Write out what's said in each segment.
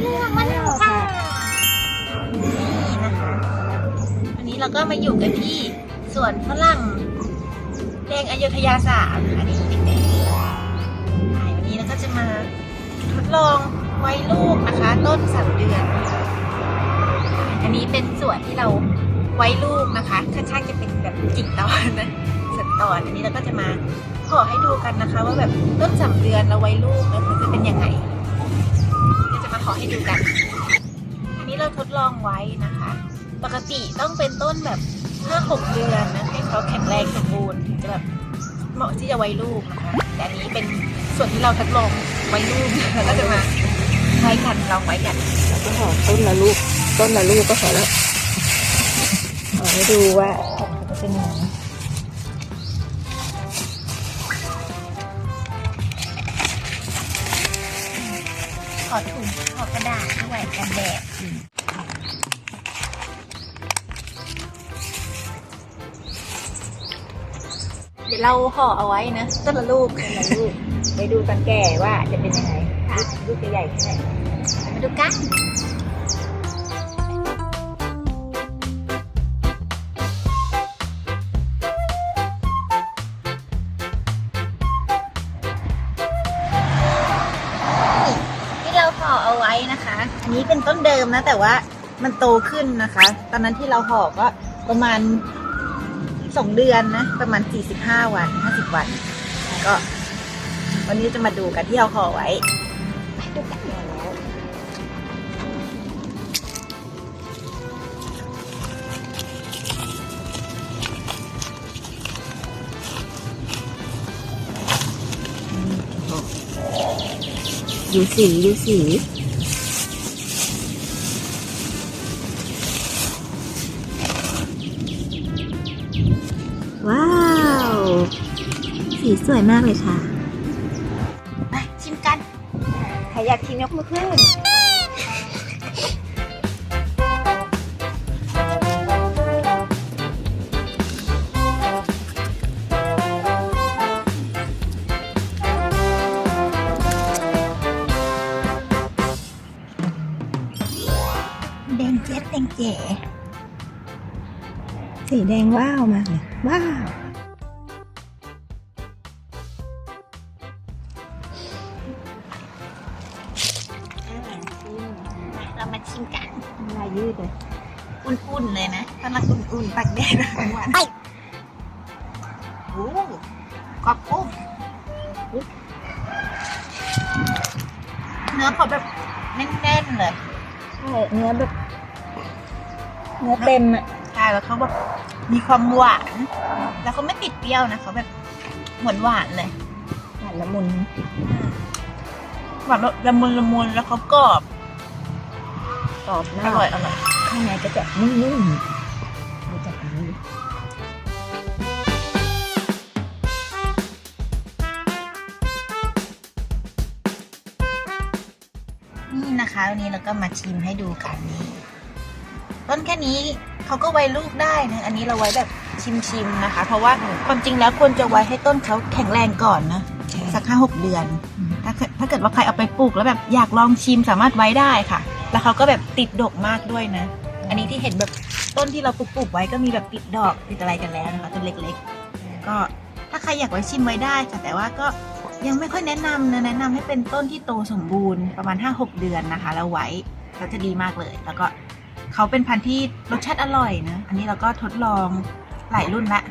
เรื่องมะนาวค่ะนี่นะคะวันนี้เราก็มาอยู่กันที่สวนฝรั่งแดงอยุธยาสามอันนี้เด็กๆใช่วันนี้เราก็จะมาทดลองไว้ลูกนะคะ ต้นสามเดือน อันนี้เป็นส่วนที่เราไว้ลูกนะคะข้างๆจะเป็นแบบกิ่งตอนนะส่วนตอนอันนี้เราก็จะมาขอให้ดูกันนะคะ ว่าแบบต้นสามเดือนเราไว้ลูกแล้วมันจะเป็นยังไงก็จะมา ขอให้ดูกัน อันนี้เราทดลองไว้นะคะ ปกติต้องเป็นต้นแบบห้าหกเดือนนะให้เขาแข็งแรงสมบูรณ์ถึงจะแบบเหมาะที่จะไว้ลูกนะคะแต่อันนี้เป็นส่วนที่เราทดลองไว้ลูกแล้วก็จะมาไว้กันลองไว้กันแล้วก็ห่อต้นละลูกต้นละลูกก็พอแล้วขอให้ดูว่าจะเป็นยังไง ขอถุงขอกระดาษด้วยกันแดดเดี๋ยวเราห่อเอาไว้นะต้นละลูกต้นละลูกไปดูตอนแก่ว่าจะเป็นยังไงลูกจะใหญ่แค่ไหนมาดูกัน อันนี้เป็นต้นเดิมนะ แต่ว่ามันโตขึ้นนะคะ ตอนนั้นที่เราห่อก็ประมาณสองเดือนนะ ประมาณ 45 วัน 50 วัน ก็ วันนี้จะมาดูกันที่เราห่อไว้ไปดูกันแล้วดูสีดูสี สีสวยมากเลยค่ะไปชิมกันใครอยากชิมยกมือขึ้นแดงเจ็ดแดงเจ๋สีแดงว้าวมากเลยว้าว อุ่นๆเลยนะกำลังอุ่นๆตักแดดทั้งวันโอ้กรอบกุ้งเนื้อเขาแบบแน่นๆเลยใช่เนื้อแบบเนื้อเต็มอะใช่แล้วเขาแบบมีความหวาน แล้วเขาไม่ติดเปรี้ยวนะเขาแบบหวานหวานๆเลยหวานละมุนหวานแบบละมุนละมุนแล้วเขากรอบกรอบอมากร่อยอร่อยข้างในก็จะนุ่มๆดูจากอันนี้นี่นะคะวันนี้เราก็มาชิมให้ดูกันนี่ต้นแค่นี้เขาก็ไว้ลูกได้นะ อันนี้เราไว้แบบชิมๆนะคะ เพราะว่าความจริงแล้วควรจะไว้ให้ต้นเขาแข็งแรงก่อนนะใช่สักห้าหกเดือน ถ้าเกิดถ้าเกิดว่าใครเอาไปปลูกแล้วแบบอยากลองชิมสามารถไว้ได้ค่ะ แล้วเขาก็แบบติดดกมากด้วยนะ อันนี้ที่เห็นแบบต้นที่เราปลูกไว้ก็มีแบบติดดอกติดอะไรกันแล้วนะคะต้นเล็กๆ ก็ถ้าใครอยากไว้ชิมไว้ได้ค่ะแต่ว่าก็ยังไม่ค่อยแนะนำนะแนะนำให้เป็นต้นที่โตสมบูรณ์ประมาณ 5-6 เดือนนะคะแล้วไว้แล้วจะดีมากเลย แล้วก็เขาเป็นพันธุ์ที่รสชาติอร่อยนะอันนี้เราก็ทดลองหลายรุ่นละ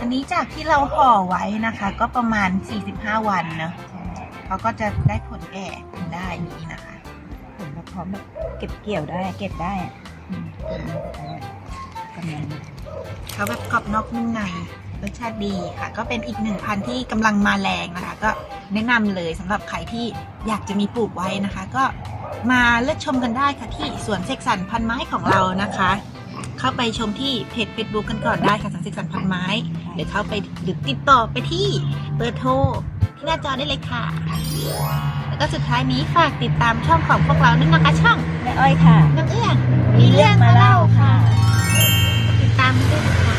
อันนี้จากที่เราห่อไว้นะคะ ก็ประมาณ 45 วันเนอะเขาก็จะได้ผลแก่ได้นี้นะคะผลแบบพร้อมแบบเก็บเกี่ยวได้เก็บได้ กำลังเขาแบบกรอบนอกนุ่มในรสชาติดีค่ะ ก็เป็นอีกหนึ่งพันธุ์ที่กำลังมาแรงนะคะ ก็แนะนำเลยสำหรับใครที่อยากจะมีปลูกไว้นะคะ ก็มาเลือกชมกันได้ค่ะที่สวนเซกสันพันไม้ของเรานะคะ เข้าไปชมที่เพจ Facebook กันก่อนได้ค่ะสวนเซกสันพันไม้หรือเข้าไปหรือติดต่อไปที่เบอร์โทร หน้าจอได้เลยค่ะ แล้วก็สุดท้ายนี้ฝากติดตามช่องของพวกเราด้วยนะคะช่องแม่อ้อยค่ะ น้ำเอื้องมีเรื่องมาเล่าค่ะ ติดตามด้วยนะ